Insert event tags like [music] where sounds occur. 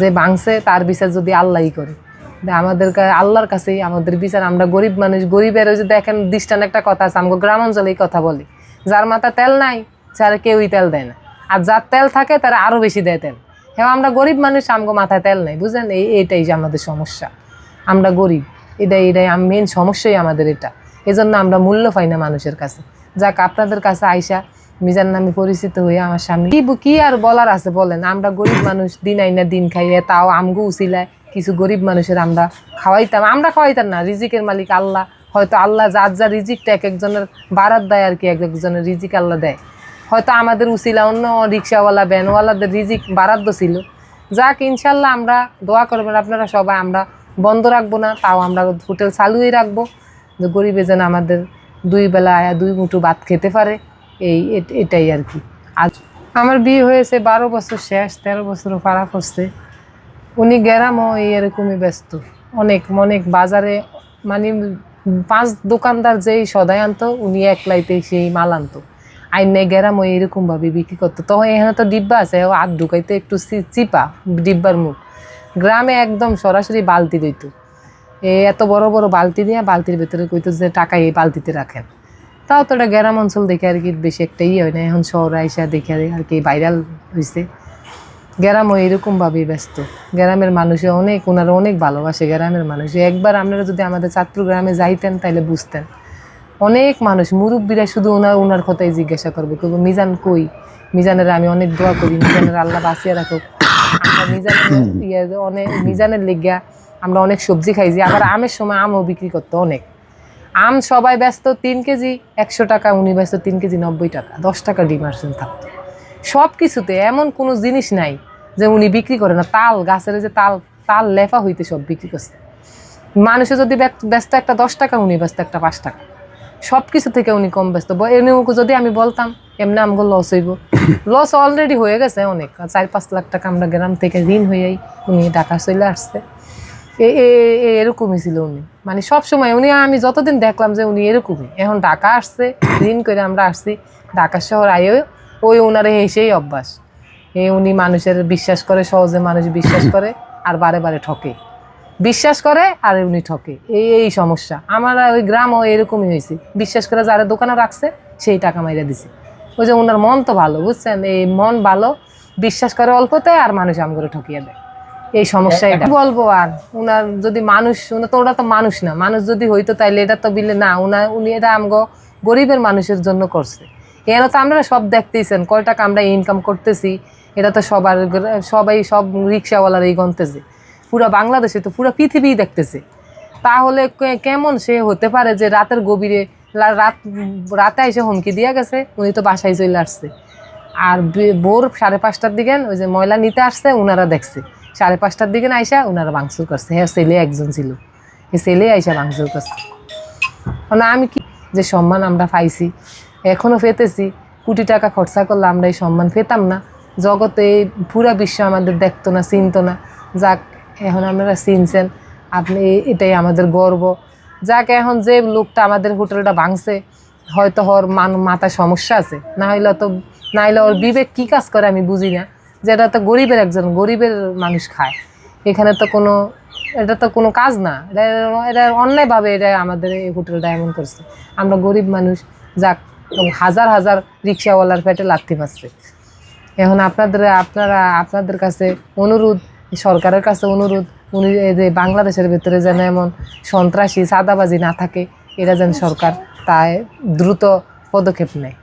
যে ভাঙছে, তার বিচার যদি আল্লাহই করে। আমাদের আল্লাহর কাছেই আমাদের বিচার। আমরা গরিব মানুষ, গরিবের ওই যে দেখেন দৃষ্টান একটা কথা আছে আমাকে গ্রাম অঞ্চলে এই কথা বলি। যার মাথা তেল নাই যার কেউই তেল দেয় না। আর যার তেল থাকে, তারা আরও বেশি দেয় তেল। হ্যাঁ আমরা গরিব মানুষ, আমগো মাথায় তেল নাই, বুঝলেন? এই এইটাই যে আমাদের সমস্যা। আমরা গরিব, এটাই এটাই মেন সমস্যাই আমাদের এটা। এজন্য আমরা মূল্য পাই না মানুষের কাছে। যাক, আপনাদের কাছে আইসা মিজান নামে পরিচিত হয়ে আমার স্বামী। কি আর বলার আছে বলেন? আমরা গরিব মানুষ, দিন আইনা দিন খাইয়ে তাও আমগো উচিলায় কিছু গরিব মানুষের আমরা খাওয়াইতাম। আমরা খাওয়াইতাম না, রিজিকের মালিক আল্লাহ। হয়তো আল্লাহ যার যা রিজিকটা এক একজনের বারাত দেয় আর কি, এক একজনের রিজিক আল্লাহ দেয়। হয়তো আমাদের উচিলা অন্য রিক্সাওয়ালা, ভ্যানওয়ালাদের রিজিক বারাদ্দ ছিল। যাক, ইনশাল্লাহ আমরা দোয়া করবেন আপনারা সবাই, আমরা বন্ধ রাখব না, তাও আমরা হোটেল চালুই রাখব। যে গরিবে যেন আমাদের দুই বেলা আয়া দুই মুঠো ভাত খেতে পারে। এই এটাই আর কি। আজ আমার বিয়ে হয়েছে বারো বছর শেষ, তেরো বছরও পাড়া করছে উনি গ্যারামও এই এরকমই ব্যস্ত। অনেক অনেক বাজারে মানে পাঁচ দোকানদার যেই সদাই আনতো, উনি একলাইতে সেই মাল আনতো। আইনে গ্যারামও এরকমভাবে বিক্রি করতো। তখন এখানে তো ডিব্বা আছে, ও হাত ঢুকাইতে একটু চিপা ডিব্বার মুখ। গ্রামে একদম সরাসরি বালতি দিত এই এত বড় বড় বালতি দিয়ে বালতির ভেতরে কইতো যে টাকা এই বালতিতে রাখেন। তাও তো এটা গ্রাম অঞ্চল দেখে আর কি বেশি একটা ইয়ে হয় না। এখন শহর আইসা দেখে আর কি ভাইরাল হয়েছে গ্রামও এরকমভাবেই ব্যস্ত। গ্রামের মানুষে অনেক ওনারা অনেক ভালোবাসে গ্রামের মানুষ। একবার আপনারা যদি আমাদের ছাত্র গ্রামে যাইতেন তাহলে বুঝতেন। অনেক মানুষ মুরব্বীরা শুধু ওনার ওনার কথাই জিজ্ঞাসা করবে। কেউ মিজান কই? মিজানের আমি অনেক দোয়া করি মিজানের আল্লাহ বাঁচিয়ে রাখুক। আমরা মিজানের [clears throat] ইয়ে অনেক মিজানের লেগিয়া আমরা অনেক সবজি খাইছি। আবার আমের সময় আমও বিক্রি করতো অনেক। আম সবাই ব্যস্ত, তিন কেজি একশো টাকা, উনি ব্যস্ত, তিন কেজি নব্বই টাকা, দশ টাকা ডিমার্সেন থাকতো। সব কিছুতে এমন কোনো জিনিস নাই যে উনি বিক্রি করে না, তাল, গাছের যে তাল তাল লেফা হইতে সব বিক্রি করছে। মানুষে যদি ব্যস্ত একটা দশ টাকা, উনি ব্যস্ত একটা পাঁচ টাকা। সব কিছু থেকে উনি কম ব্যস্ত। এমনি যদি আমি বলতাম, এমনি আমাকে লস হইব। লস অলরেডি হয়ে গেছে অনেক চার পাঁচ লাখ টাকা আমরা গ্রাম থেকে ঋণ হয়েই উনি ঢাকা চলে আসছে। এরকমই ছিল উনি। মানে সব সময় উনি, আমি যতদিন দেখলাম যে উনি এরকমই, এখন ঢাকা আসছে ঋণ করে আমরা আসছি, ঢাকা শহর আয়ে ওই ওনারে সেই অভ্যাস। এ, উনি মানুষের বিশ্বাস করে, সহজে মানুষ বিশ্বাস করে, আর বারে বারে ঠকে। বিশ্বাস করে, আর উনি ঠকে। এই এই সমস্যা। আমার ওই গ্রামও এরকমই হয়েছে। বিশ্বাস করে যারা দোকানে রাখছে, সেই টাকা মাইরা দিছে। ওই যে ওনার মন তো ভালো, বুঝছেন? এই মন ভালো, বিশ্বাস করে অল্পতে, আর মানুষ আম করে ঠকিয়ে দেয়। এই সমস্যা এটা বলব আর? উনার যদি মানুষ উনি তো, ওরা তো মানুষ না। মানুষ যদি হইতো তাইলে এটা তো বিলে না উনার উনি এটা আমগো গরিবের মানুষের জন্য করছে। এরা তো আমরা সব দেখতেইছেন কয় টাকা আমরা ইনকাম করতেছি। এটা তো সবার সবাই সব রিক্সাওয়ালারাই গনতেছে পুরো বাংলাদেশে তো পুরো পৃথিবী দেখতেছে। তাহলে কেমন সে হতে পারে যে রাতের গভীরে রাত, রাতে এসে হুমকি দিয়ে গেছে, উনি তো বাসায় চলে আসছে। আর ভোর সাড়ে পাঁচটার দিকে ওই যে ময়লা নিতে আসছে ওনারা দেখছে। সাড়ে পাঁচটার দিকে না আইসা ওনারা ভাঙচুর করছে। হ্যাঁ ছেলে একজন ছিল। এই ছেলে আইসা ভাঙচুর করছে। না, আমি কি যে সম্মান আমরা পাইছি এখনও পেতেছি, কোটি টাকা খরচা করলে আমরা এই সম্মান পেতাম না। জগতে পুরা বিশ্ব আমাদের দেখতো না, চিনতো না। যাক, এখন আপনারা চিনছেন, আপনি এটাই আমাদের গর্ব। যাক, এখন যে লোকটা আমাদের হোটেলটা ভাঙছে, হয়তো ওর মান, মাথায় সমস্যা আছে। না হইলে তো না হইলে ওর বিবেক কী কাজ করে আমি বুঝি না। যেটা তো গরিবের একজন, গরিবের মানুষ খায়। এখানে তো কোনো, এটা তো কোনো কাজ না। এটা এটা অন্যায়ভাবে এটা আমাদের এই হোটেলটা এমন করছে। আমরা গরিব মানুষ, যাক হাজার হাজার রিক্সাওয়ালার পেটে লাগতে পারছে এখন আপনাদের, আপনারা, আপনাদের কাছে অনুরোধ, সরকারের কাছে অনুরোধ, উনি যে বাংলাদেশের ভিতরে যেন এমন সন্ত্রাসী সাদাবাজি না থাকে, এটা যেন সরকার তাই দ্রুত পদক্ষেপ নেয়।